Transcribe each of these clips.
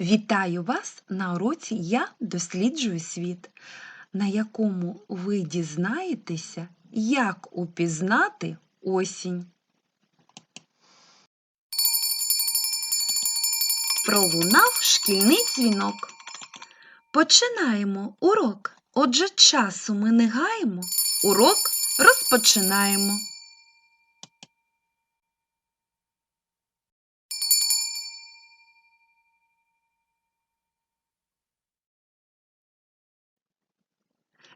Вітаю вас на уроці Я досліджую світ, на якому ви дізнаєтеся, як упізнати осінь. Пролунав шкільний дзвінок. Починаємо урок. Отже, часу ми не гаємо. Урок розпочинаємо.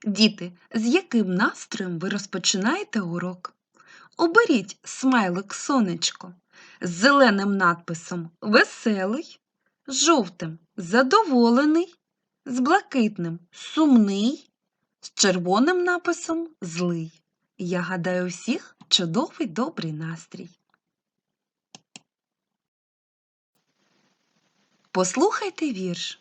Діти, з яким настроєм ви розпочинаєте урок? Оберіть смайлик сонечко з зеленим надписом Веселий, жовтим задоволений, з блакитним сумний, з червоним написом Злий. Я гадаю, всіх чудовий добрий настрій. Послухайте вірш.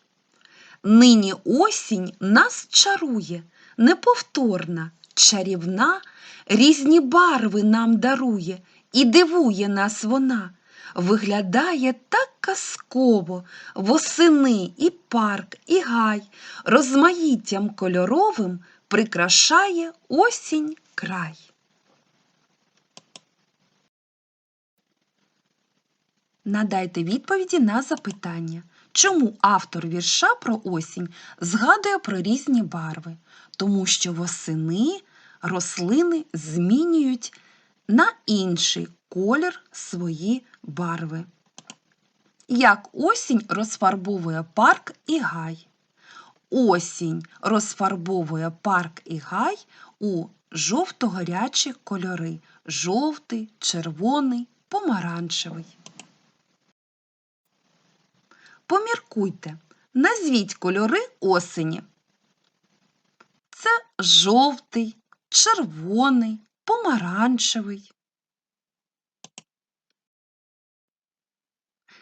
Нині осінь нас чарує, неповторна, чарівна, різні барви нам дарує і дивує нас вона. Виглядає так казково, восени і парк, і гай, розмаїттям кольоровим прикрашає осінь край. Надайте відповіді на запитання. Чому автор вірша про осінь згадує про різні барви? Тому що восени рослини змінюють на інший колір свої барви. Як осінь розфарбовує парк і гай? Осінь розфарбовує парк і гай у жовто-гарячі кольори жовтий, червоний, помаранчевий. Поміркуйте, назвіть кольори осені. Це жовтий, червоний, помаранчевий.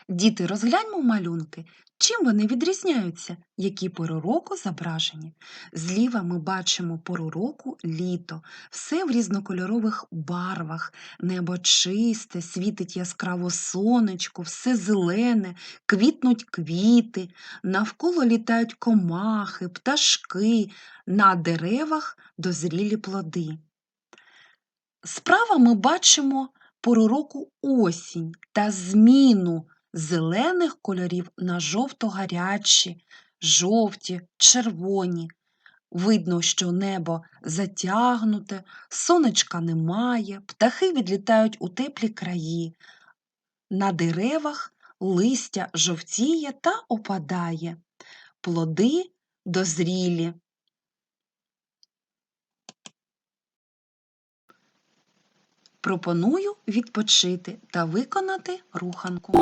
Діти, розгляньмо малюнки. Чим вони відрізняються? Які пори року зображені? Зліва ми бачимо пору року літо, все в різнокольорових барвах, небо чисте, світить яскраво сонечко, все зелене, квітнуть квіти, навколо літають комахи, пташки, на деревах дозрілі плоди. Справа ми бачимо пору року осінь та зміну зелених кольорів на жовто-гарячі, жовті, червоні. Видно, що небо затягнуте, сонечка немає, птахи відлітають у теплі краї. На деревах листя жовтіє та опадає, плоди дозрілі. Пропоную відпочити та виконати руханку.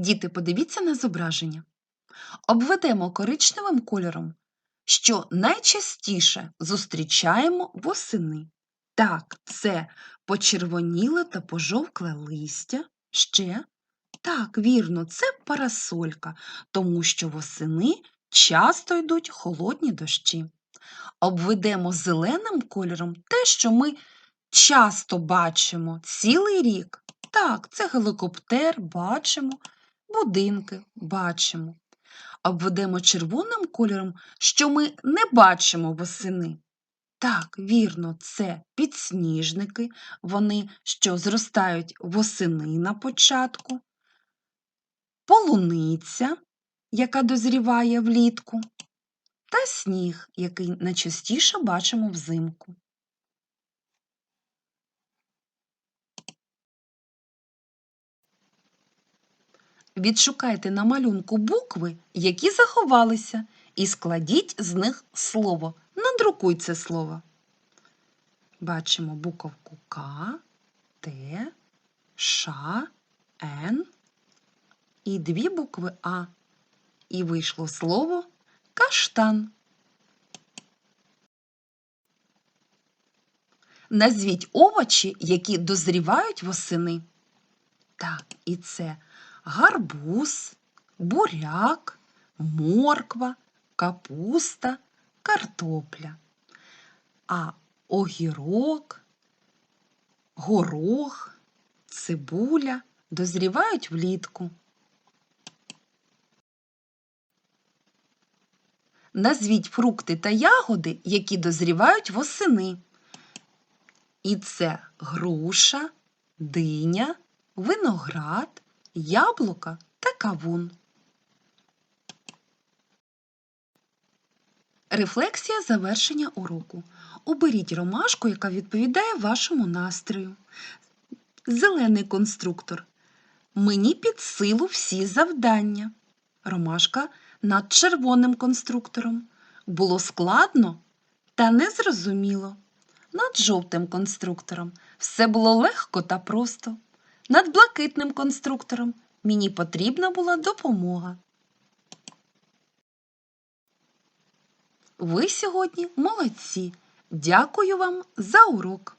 Діти, подивіться на зображення. Обведемо коричневим кольором, що найчастіше зустрічаємо восени. Так, це почервоніле та пожовкле листя. Ще так, вірно, це парасолька, тому що восени часто йдуть холодні дощі. Обведемо зеленим кольором те, що ми часто бачимо цілий рік. Так, це гелікоптер, бачимо, будинки бачимо. Обведемо червоним кольором, що ми не бачимо восени. Так, вірно, це підсніжники, вони що зростають восени на початку, полуниця, яка дозріває влітку, та сніг, який найчастіше бачимо взимку. Відшукайте на малюнку букви, які заховалися, і складіть з них слово. Надрукуй це слово. Бачимо буковку К, Т, Ш, Н і дві букви А. І вийшло слово каштан. Назвіть овочі, які дозрівають восени. Так, і це гарбуз, буряк, морква, капуста, картопля. А огірок, горох, цибуля дозрівають влітку. Назвіть фрукти та ягоди, які дозрівають восени. І це груша, диня, виноград, яблука та кавун. Рефлексія завершення уроку. Оберіть ромашку, яка відповідає вашому настрою. Зелений конструктор. Мені під силу всі завдання. Ромашка над червоним конструктором. Було складно та незрозуміло. Над жовтим конструктором все було легко та просто. Над блакитним конструктором мені потрібна була допомога. Ви сьогодні молодці. Дякую вам за урок.